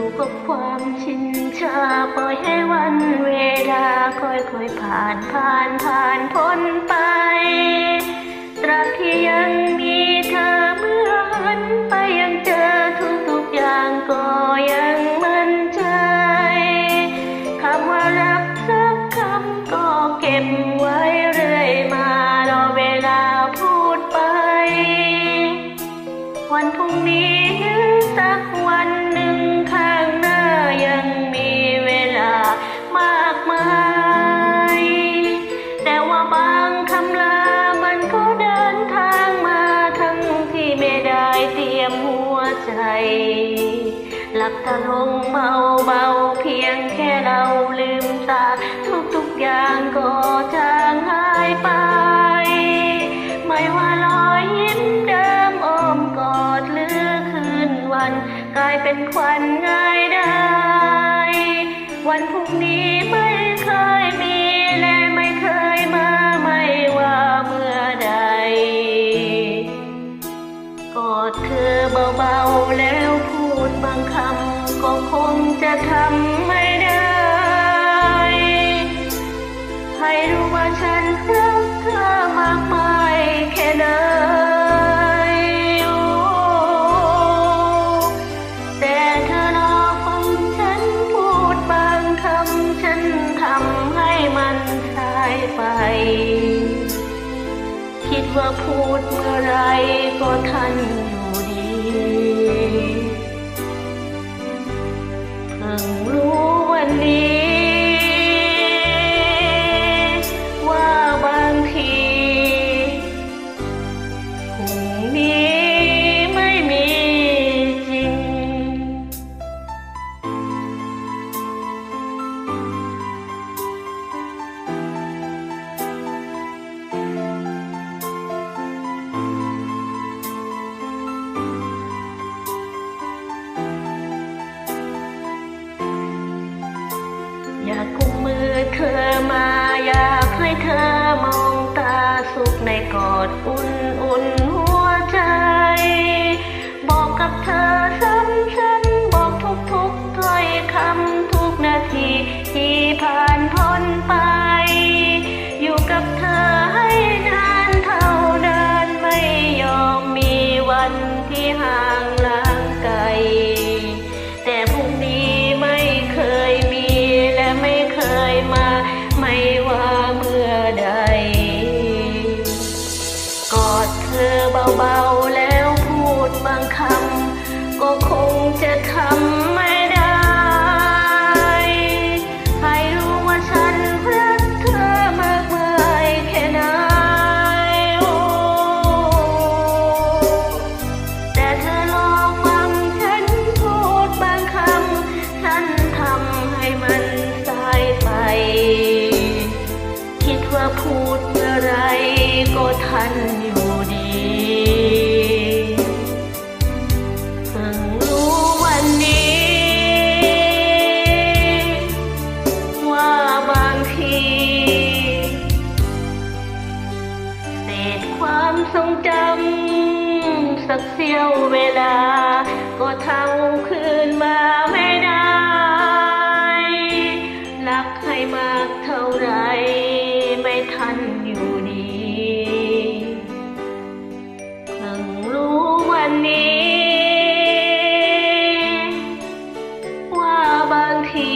อยู่กับความชินชาปล่อยให้วันเวลาค่อยๆผ่านผ่านผ่านพ้นไป ตราบที่ยังมีเธอเมื่อหันไปยังเจอทุกทุกอย่างก็ยังมั่นใจคำว่ารักสักคำก็เก็บไว้เรื่อยมารอเวลาพูดไป วันพรุ่งนี้ ยมหัวใจ หลับตาลงเบาเบาเพียงแค่เราลืมตา ทุกๆอย่างก็จางหายไป ไม่ว่ารอยยิ้มเดิมอ้อมกอดหรือคืนวัน กลายเป็นควันง่ายได้ วันพรุ่งนี้ไม่ ไป คิดว่าพูดเมื่อไรก็ทัน อยากกุมมือเธอมา อยากให้เธอมองตาสุขในกอดอุ่น เบาๆแล้วพูดบางคำ ก็คงจะทำไม่ได้ ให้รู้ว่าฉันรักเธอมากมายแค่ไหนโอ้แต่เธอรอฟังฉันพูดบางคำ ฉันทำให้มันสายไป คิดว่าพูดเมื่อไรก็ทัน ทรงจำสักเสี้ยวเวลา ก็เท่าคืนมาไม่ได้ รักให้มากเท่าไรไม่ทันอยู่ดีเพิ่งรู้วันนี้ ว่าบางที